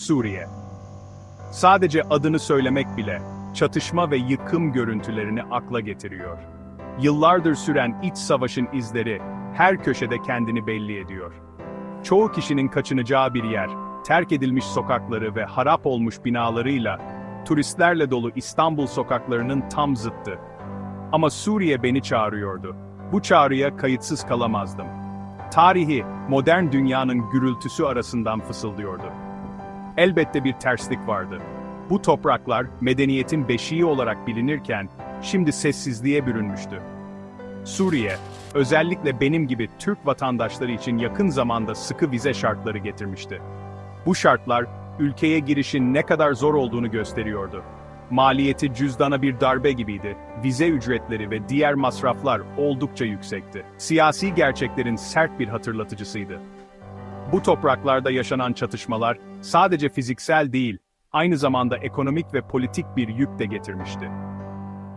Suriye. Sadece adını söylemek bile çatışma ve yıkım görüntülerini akla getiriyor. Yıllardır süren iç savaşın izleri her köşede kendini belli ediyor. Çoğu kişinin kaçınacağı bir yer, terk edilmiş sokakları ve harap olmuş binalarıyla turistlerle dolu İstanbul sokaklarının tam zıttı. Ama Suriye beni çağırıyordu. Bu çağrıya kayıtsız kalamazdım. Tarihi, modern dünyanın gürültüsü arasından fısıldıyordu. Elbette bir terslik vardı. Bu topraklar medeniyetin beşiği olarak bilinirken şimdi sessizliğe bürünmüştü. Suriye, özellikle benim gibi Türk vatandaşları için yakın zamanda sıkı vize şartları getirmişti. Bu şartlar ülkeye girişin ne kadar zor olduğunu gösteriyordu. Maliyeti cüzdana bir darbe gibiydi. Vize ücretleri ve diğer masraflar oldukça yüksekti. Siyasi gerçeklerin sert bir hatırlatıcısıydı. Bu topraklarda yaşanan çatışmalar sadece fiziksel değil, aynı zamanda ekonomik ve politik bir yük de getirmişti.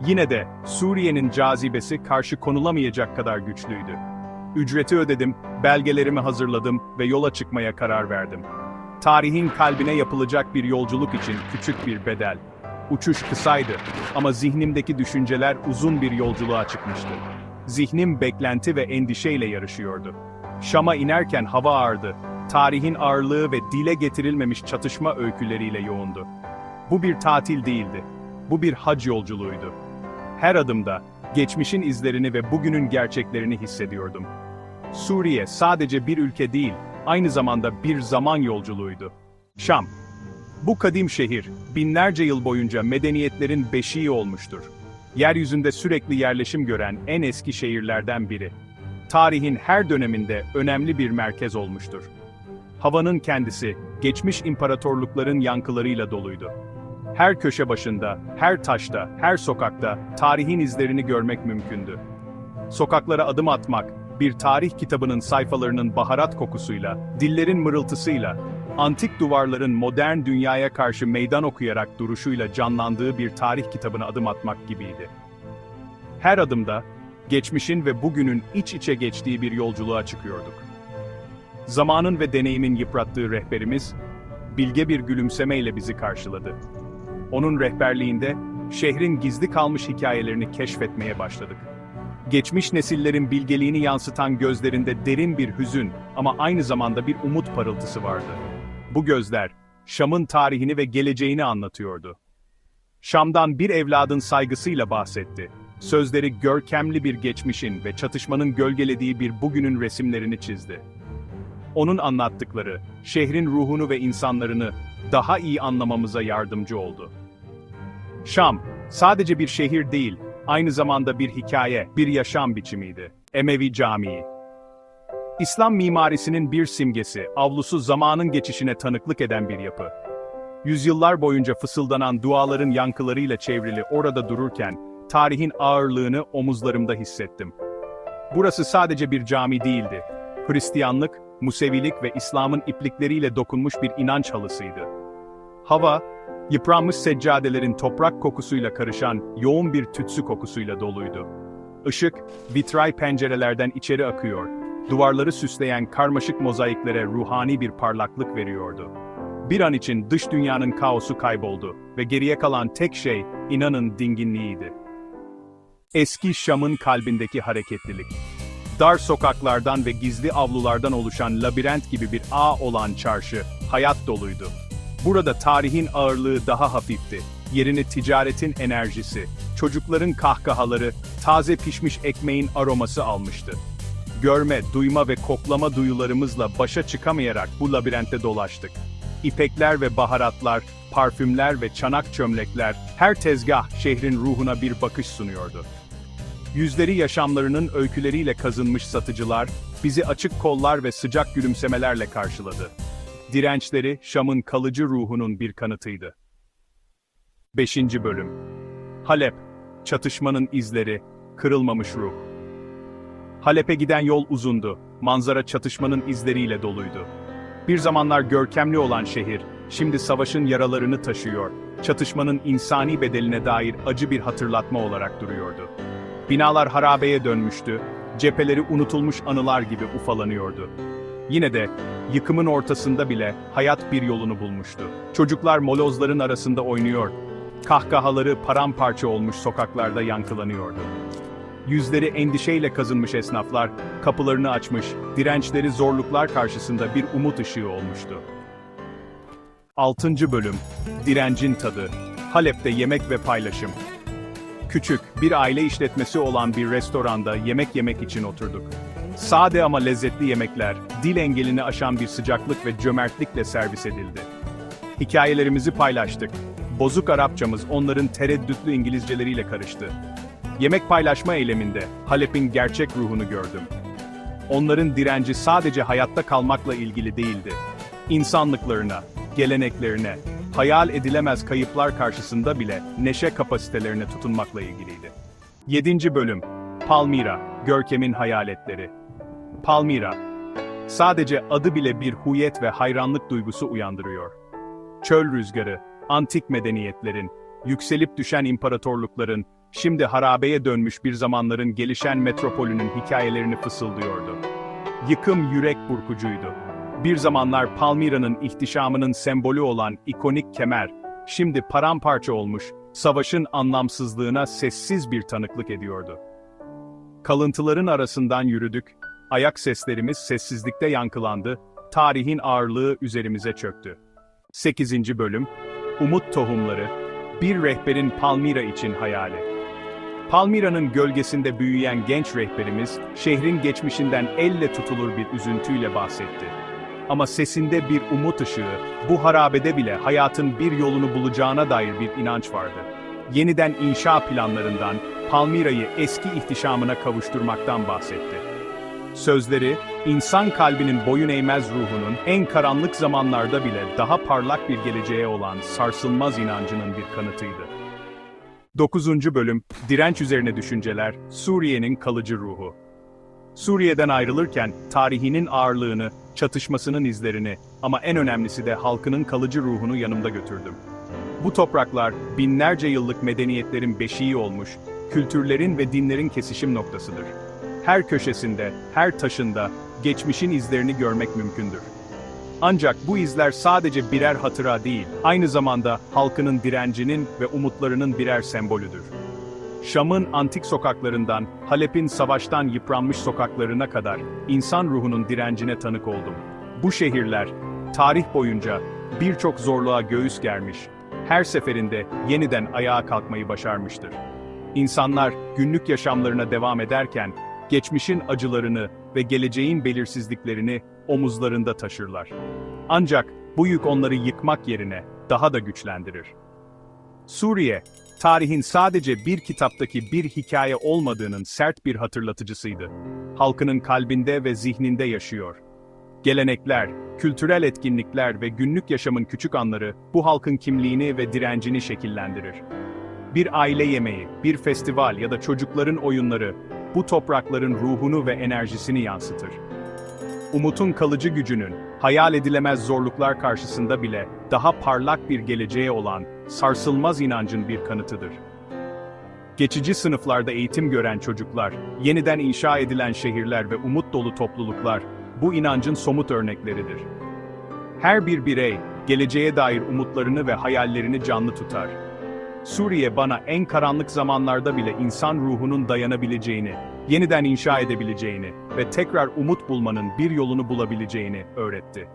Yine de Suriye'nin cazibesi karşı konulamayacak kadar güçlüydü. Ücreti ödedim, belgelerimi hazırladım ve yola çıkmaya karar verdim. Tarihin kalbine yapılacak bir yolculuk için küçük bir bedel. Uçuş kısaydı ama zihnimdeki düşünceler uzun bir yolculuğa çıkmıştı. Zihnim beklenti ve endişeyle yarışıyordu. Şam'a inerken hava ağırdı. Tarihin ağırlığı ve dile getirilmemiş çatışma öyküleriyle yoğundu. Bu bir tatil değildi. Bu bir hac yolculuğuydu. Her adımda geçmişin izlerini ve bugünün gerçeklerini hissediyordum. Suriye sadece bir ülke değil, aynı zamanda bir zaman yolculuğuydu. Şam. Bu kadim şehir, binlerce yıl boyunca medeniyetlerin beşiği olmuştur. Yeryüzünde sürekli yerleşim gören en eski şehirlerden biri. Tarihin her döneminde önemli bir merkez olmuştur. Havanın kendisi, geçmiş imparatorlukların yankılarıyla doluydu. Her köşe başında, her taşta, her sokakta tarihin izlerini görmek mümkündü. Sokaklara adım atmak, bir tarih kitabının sayfalarının baharat kokusuyla, dillerin mırıltısıyla, antik duvarların modern dünyaya karşı meydan okuyarak duruşuyla canlandığı bir tarih kitabına adım atmak gibiydi. Her adımda, geçmişin ve bugünün iç içe geçtiği bir yolculuğa çıkıyorduk. Zamanın ve deneyimin yıprattığı rehberimiz, bilge bir gülümsemeyle bizi karşıladı. Onun rehberliğinde, şehrin gizli kalmış hikayelerini keşfetmeye başladık. Geçmiş nesillerin bilgeliğini yansıtan gözlerinde derin bir hüzün ama aynı zamanda bir umut parıltısı vardı. Bu gözler, Şam'ın tarihini ve geleceğini anlatıyordu. Şam'dan bir evladın saygısıyla bahsetti. Sözleri görkemli bir geçmişin ve çatışmanın gölgelediği bir bugünün resimlerini çizdi. Onun anlattıkları, şehrin ruhunu ve insanlarını daha iyi anlamamıza yardımcı oldu. Şam, sadece bir şehir değil, aynı zamanda bir hikaye, bir yaşam biçimiydi. Emevi Camii. İslam mimarisinin bir simgesi, avlusu zamanın geçişine tanıklık eden bir yapı. Yüzyıllar boyunca fısıldanan duaların yankılarıyla çevrili orada dururken, tarihin ağırlığını omuzlarımda hissettim. Burası sadece bir cami değildi. Hristiyanlık, Musevilik ve İslam'ın iplikleriyle dokunmuş bir inanç halısıydı. Hava, yıpranmış seccadelerin toprak kokusuyla karışan yoğun bir tütsü kokusuyla doluydu. Işık, vitray pencerelerden içeri akıyor, duvarları süsleyen karmaşık mozaiklere ruhani bir parlaklık veriyordu. Bir an için dış dünyanın kaosu kayboldu ve geriye kalan tek şey, inanın dinginliğiydi. Eski Şam'ın kalbindeki hareketlilik. Dar sokaklardan ve gizli avlulardan oluşan labirent gibi bir ağ olan çarşı, hayat doluydu. Burada tarihin ağırlığı daha hafifti. Yerini ticaretin enerjisi, çocukların kahkahaları, taze pişmiş ekmeğin aroması almıştı. Görme, duyma ve koklama duyularımızla başa çıkamayarak bu labirentte dolaştık. İpekler ve baharatlar, parfümler ve çanak çömlekler, her tezgah şehrin ruhuna bir bakış sunuyordu. Yüzleri yaşamlarının öyküleriyle kazınmış satıcılar, bizi açık kollar ve sıcak gülümsemelerle karşıladı. Dirençleri, Şam'ın kalıcı ruhunun bir kanıtıydı. 5. Bölüm Halep, çatışmanın izleri, kırılmamış ruh. Halep'e giden yol uzundu, manzara çatışmanın izleriyle doluydu. Bir zamanlar görkemli olan şehir, şimdi savaşın yaralarını taşıyor, çatışmanın insani bedeline dair acı bir hatırlatma olarak duruyordu. Binalar harabeye dönmüştü, cepheleri unutulmuş anılar gibi ufalanıyordu. Yine de yıkımın ortasında bile hayat bir yolunu bulmuştu. Çocuklar molozların arasında oynuyor. Kahkahaları paramparça olmuş sokaklarda yankılanıyordu. Yüzleri endişeyle kazınmış esnaflar kapılarını açmış, dirençleri zorluklar karşısında bir umut ışığı olmuştu. 6. Bölüm Direncin Tadı Halep'te Yemek ve Paylaşım Küçük, bir aile işletmesi olan bir restoranda yemek yemek için oturduk. Sade ama lezzetli yemekler, dil engelini aşan bir sıcaklık ve cömertlikle servis edildi. Hikayelerimizi paylaştık. Bozuk Arapçamız onların tereddütlü İngilizceleriyle karıştı. Yemek paylaşma eyleminde Halep'in gerçek ruhunu gördüm. Onların direnci sadece hayatta kalmakla ilgili değildi. İnsanlıklarına, geleneklerine, hayal edilemez kayıplar karşısında bile neşe kapasitelerine tutunmakla ilgiliydi. 7. Bölüm Palmira, Görkem'in Hayaletleri Palmira, sadece adı bile bir huyet ve hayranlık duygusu uyandırıyor. Çöl rüzgarı, antik medeniyetlerin, yükselip düşen imparatorlukların, şimdi harabeye dönmüş bir zamanların gelişen metropolünün hikayelerini fısıldıyordu. Yıkım yürek burkucuydu. Bir zamanlar Palmira'nın ihtişamının sembolü olan ikonik kemer, şimdi paramparça olmuş, savaşın anlamsızlığına sessiz bir tanıklık ediyordu. Kalıntıların arasından yürüdük, ayak seslerimiz sessizlikte yankılandı, tarihin ağırlığı üzerimize çöktü. 8. Bölüm Umut Tohumları Bir rehberin Palmira için hayali. Palmira'nın gölgesinde büyüyen genç rehberimiz, şehrin geçmişinden elle tutulur bir üzüntüyle bahsetti. Ama sesinde bir umut ışığı, bu harabede bile hayatın bir yolunu bulacağına dair bir inanç vardı. Yeniden inşa planlarından, Palmira'yı eski ihtişamına kavuşturmaktan bahsetti. Sözleri, insan kalbinin boyun eğmez ruhunun en karanlık zamanlarda bile daha parlak bir geleceğe olan sarsılmaz inancının bir kanıtıydı. 9. Bölüm, Direnç Üzerine Düşünceler, Suriye'nin Kalıcı Ruhu. Suriye'den ayrılırken, tarihinin ağırlığını, çatışmasının izlerini ama en önemlisi de halkının kalıcı ruhunu yanımda götürdüm. Bu topraklar, binlerce yıllık medeniyetlerin beşiği olmuş, kültürlerin ve dinlerin kesişim noktasıdır. Her köşesinde, her taşında, geçmişin izlerini görmek mümkündür. Ancak bu izler sadece birer hatıra değil, aynı zamanda halkının direncinin ve umutlarının birer sembolüdür. Şam'ın antik sokaklarından, Halep'in savaştan yıpranmış sokaklarına kadar insan ruhunun direncine tanık oldum. Bu şehirler, tarih boyunca birçok zorluğa göğüs germiş, her seferinde yeniden ayağa kalkmayı başarmıştır. İnsanlar günlük yaşamlarına devam ederken, geçmişin acılarını ve geleceğin belirsizliklerini omuzlarında taşırlar. Ancak bu yük onları yıkmak yerine daha da güçlendirir. Suriye, tarihin sadece bir kitaptaki bir hikaye olmadığının sert bir hatırlatıcısıydı. Halkının kalbinde ve zihninde yaşıyor. Gelenekler, kültürel etkinlikler ve günlük yaşamın küçük anları bu halkın kimliğini ve direncini şekillendirir. Bir aile yemeği, bir festival ya da çocukların oyunları bu toprakların ruhunu ve enerjisini yansıtır. Umutun kalıcı gücünün, hayal edilemez zorluklar karşısında bile daha parlak bir geleceğe olan sarsılmaz inancın bir kanıtıdır. Geçici sınıflarda eğitim gören çocuklar, yeniden inşa edilen şehirler ve umut dolu topluluklar bu inancın somut örnekleridir. Her bir birey, geleceğe dair umutlarını ve hayallerini canlı tutar. Suriye bana en karanlık zamanlarda bile insan ruhunun dayanabileceğini, yeniden inşa edebileceğini ve tekrar umut bulmanın bir yolunu bulabileceğini öğretti.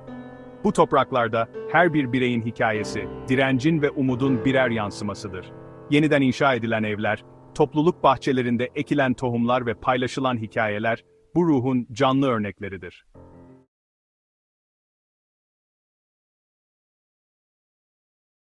Bu topraklarda her bir bireyin hikayesi, direncin ve umudun birer yansımasıdır. Yeniden inşa edilen evler, topluluk bahçelerinde ekilen tohumlar ve paylaşılan hikayeler, bu ruhun canlı örnekleridir.